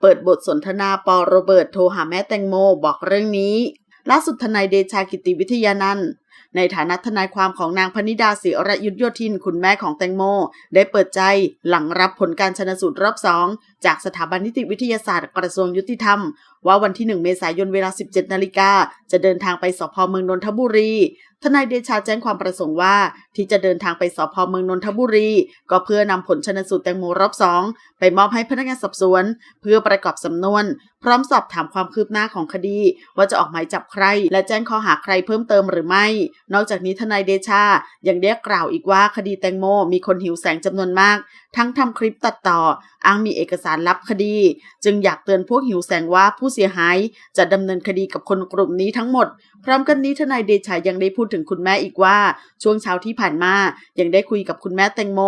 เปิดบทสนทนาปอโรเบิร์ตโทรหาแม่แตงโมบอกเรื่องนี้ ล่าสุดทนายเดชากิติวิทยานันท์ในฐานะทนายความของนางพนิดาศิรยุทธโยธินคุณแม่ของแตงโม ได้เปิดใจหลังรับผลการชนสูตรรอบสองจากสถาบันนิติวิทยาศาสตร์กระทรวงยุติธรรม ว่าวันที่ 1 เมษายนเวลา 17 นาฬิกาจะเดินทางไปสพเมืองนนทบุรี ทนายเดชาแจ้งความประสงค์ว่า ที่จะเดินทางไปสพเมืองนนทบุรี ก็เพื่อนำผลชนสูตรแตงโมรอบสองไปมอบให้พนักงานสอบสวน เพื่อประกอบสำนวน พร้อมสอบถามความคืบหน้าของคดี ว่าจะออกหมายจับใคร และแจ้งข้อหาใครเพิ่มเติมหรือไม่ นอกจากนี้ทนายเดชายังได้กล่าวอีกว่าคดีแตงโมมีคนหิวแสงจำนวนมาก ทั้งทำคลิปตัดต่อ อ้างมีเอกสารลับคดี จึงอยากเตือนพวกหิวแสงว่าผู้เสียหาย จะดำเนินคดีกับคนกลุ่มนี้ทั้งหมด พร้อมกันนี้ทนายเดชายังได้พูดถึงคุณแม่อีกว่า ช่วงเช้าที่ผ่านมายังได้คุยกับคุณแม่แตงโม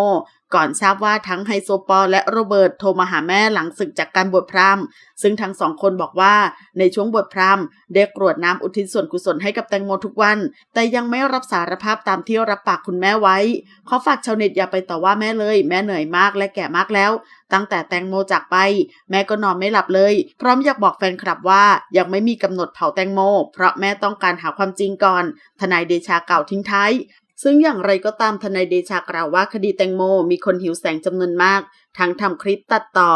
ก่อนทราบว่าทั้งไฮโซปอลและโรเบิร์ตโทรมาหาแม่หลังศึกจากการบวชพราหมณ์ซึ่งทั้งสองคนบอกว่าในช่วงบวชพราหมณ์ได้กรวดน้ำอุทิศส่วนกุศลให้กับแตงโมทุกวัน แต่ยังไม่รับสารภาพตามที่รับปากคุณแม่ไว้ ขอฝากชาวเน็ตอย่าไปต่อว่าแม่เลย แม่เหนื่อยมากและแก่มากแล้ว ตั้งแต่แตงโมจากไป แม่ก็นอนไม่หลับเลย พร้อมอยากบอกแฟนคลับว่ายังไม่มีกำหนดเผาแตงโม เพราะแม่ต้องการหาความจริงก่อน ทนายเดชากล่าวทิ้งท้าย ซึ่งอย่างไรก็ตามทนายเดชากล่าวว่าคดีแตงโม มีคนหิวแสงจำนวนมาก ทั้งทำคลิปตัดต่อ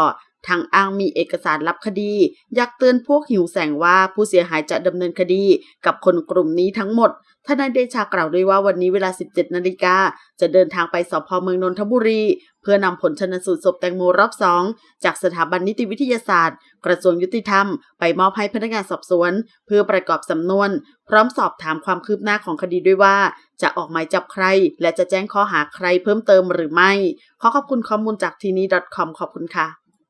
ทางอ้างมีเอกสารลับคดี อยากเตือนพวกหิวแสงว่าผู้เสียหายจะดำเนินคดีกับคนกลุ่มนี้ทั้งหมดทนายเดชากล่าวด้วยว่าวันนี้เวลา 17 นาฬิกา จะเดินทางไปสพเมืองนนทบุรี เพื่อนำผลชนสูตรศพแตงโมรอบสองจากสถาบันนิติวิทยาศาสตร์ กระทรวงยุติธรรม ไปมอบให้พนักงานสอบสวน เพื่อประกอบสำนวน พร้อมสอบถามความคืบหน้าของคดีด้วยว่า จะออกหมายจับใคร และจะแจ้งข้อหาใครเพิ่มเติมหรือไม่ ขอขอบคุณข้อมูลจากทีนี้ .com ขอบคุณค่ะ